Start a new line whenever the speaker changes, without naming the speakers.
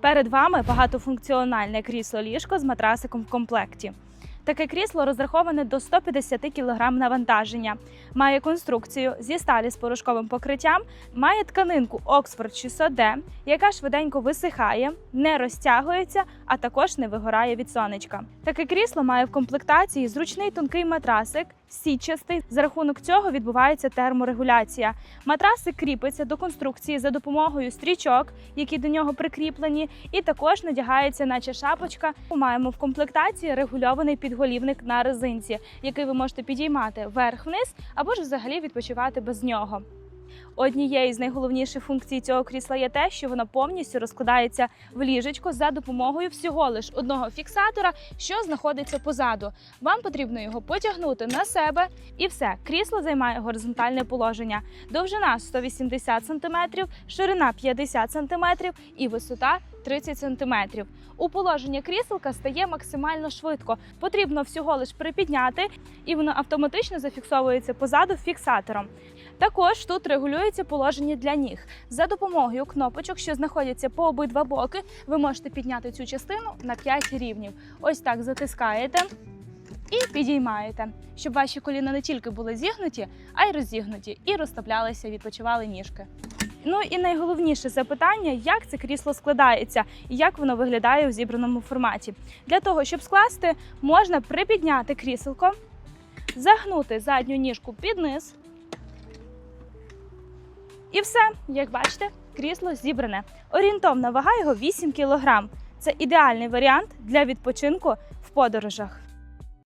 Перед вами багатофункціональне крісло ліжко з матрасиком в комплекті. Таке крісло розраховане до 150 кг навантаження, має конструкцію зі сталі з порошковим покриттям, має тканинку Oxford 600 d яка швиденько висихає, не розтягується, а також не вигорає від сонечка. Таке крісло має в комплектації зручний тонкий матрасик, сітчастий. За рахунок цього відбувається терморегуляція. Матраси кріпиться до конструкції за допомогою стрічок, які до нього прикріплені, і також надягається, наче шапочка. Ми маємо в комплектації регульований підголівник на резинці, який ви можете підіймати вверх-вниз або ж взагалі відпочивати без нього. Однією з найголовніших функцій цього крісла є те, що воно повністю розкладається в ліжечко за допомогою всього лиш одного фіксатора, що знаходиться позаду. Вам потрібно його потягнути на себе, і все. Крісло займає горизонтальне положення. Довжина 180 см, ширина 50 см і висота 30 см. У положення кріселка стає максимально швидко. Потрібно всього лиш припідняти, і воно автоматично зафіксовується позаду фіксатором. Також тут регулюється положення для ніг. За допомогою кнопочок, що знаходяться по обидва боки, ви можете підняти цю частину на 5 рівнів. Ось так затискаєте і підіймаєте, щоб ваші коліна не тільки були зігнуті, а й розігнуті, і розставлялися, відпочивали ніжки. Ну і найголовніше запитання, як це крісло складається і як воно виглядає у зібраному форматі. Для того, щоб скласти, можна припідняти кріселко, загнути задню ніжку під низ. І все, як бачите, крісло зібране. Орієнтовна вага його 8 кг. Це ідеальний варіант для відпочинку в подорожах.